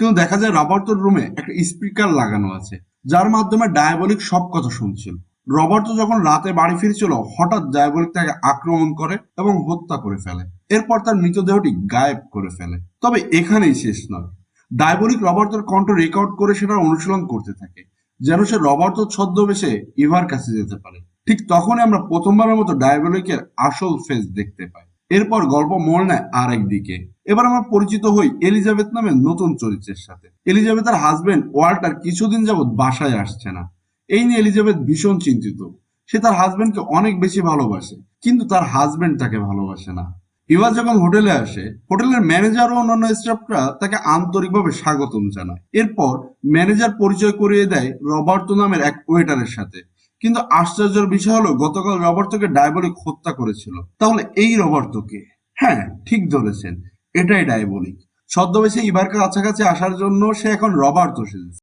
কিন্তু দেখা যায় রবার্তোর রুমে একটা স্পিকার লাগানো আছে, যার মাধ্যমে ডায়াবলিক সব কথা শুনছিল। রবার্তো যখন রাতে বাড়ি ফিরছিল, হঠাৎ ডায়াবলিক তাকে আক্রমণ করে এবং হত্যা করে ফেলে। এরপর তার মৃতদেহটি গায়েব করে ফেলে। তবে এখানেই শেষ নয়। ডায়াবলিক রবার্তোর কণ্ঠ রেকর্ড করে সেটার অনুশীলন করতে থাকে, যেন সে রবার্তো ছদ্মবেশে ইভার কাছে যেতে পারে। ঠিক তখনই আমরা প্রথমবারের মতো ডায়াবলিকের আসল ফেস দেখতে পাই। এরপর গল্প মোড় নেয় আরেক দিকে। এবার আমরা পরিচিত হই এলিজাবেথ নামে নতুন চরিত্রের সাথে। এলিজাবেথের হাজবেন্ড ওয়াল্টার কিছুদিন যাবৎ বাসায় আসছে না। এই নিয়ে এলিজাবেথ ভীষণ চিন্তিত। সে তার হাজবেন্ডকে অনেক বেশি ভালোবাসে, কিন্তু তার হাজবেন্ড তাকে ভালোবাসে না। ইভা যখন হোটেলে আসে, হোটেলের ম্যানেজার ও অন্যান্য স্টাফরা তাকে আন্তরিকভাবে স্বাগতম জানায়। এরপর ম্যানেজার পরিচয় করিয়ে দেয় রবার্তো নামের এক ওয়েটারের সাথে। কিন্তু আশ্চর্যের বিষয় হলো, গতকাল রবার্তোকে ডায়াবলিক হত্যা করেছিল। তাহলে এই রবার্তোকে হ্যাঁ ঠিক ধরেছেন। এটাই ডায়াবলিক ছদ্মবেশে ইভার কাছাকাছি আসার জন্য সে এখন রবার্তো সেজেছে